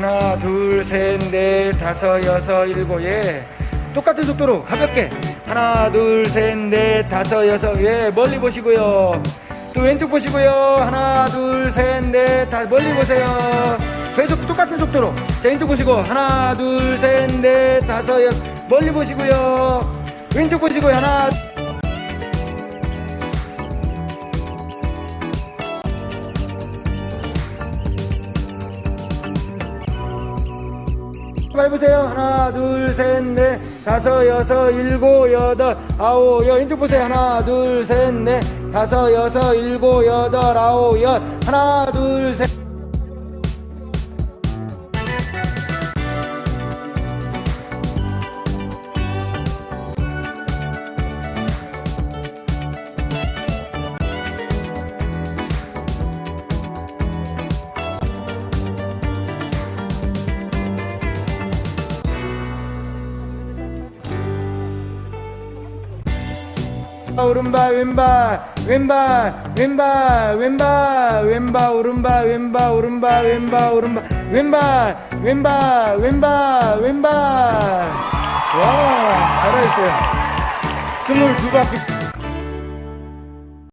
하나 둘 셋 넷 다섯 여섯 일곱 예. 똑같은 속도로 가볍게. 하나 둘 셋 넷 다섯 여섯 예. 멀리 보시고요. 또 왼쪽 보시고요. 하나 둘 셋 넷 다 멀리 보세요. 계속 똑같은 속도로. 자 왼쪽 보시고. 하나 둘 셋 넷 다섯 여섯 멀리 보시고요. 왼쪽 보시고요. 하나 밟으세요. 하나, 둘, 셋, 넷, 다섯, 여섯, 일곱, 여덟, 아홉, 열. 왼쪽 보세요. 하나, 둘, 셋, 넷, 다섯, 여섯, 일곱, 여덟, 아홉, 열. 하나, 둘, 셋. 오른발 왼발 왼발 왼발 왼발 왼발 오른발 왼발 오른발 왼발 오른발 왼발 왼발 왼발 왼발. 와 잘하셨어요. 스물두 바퀴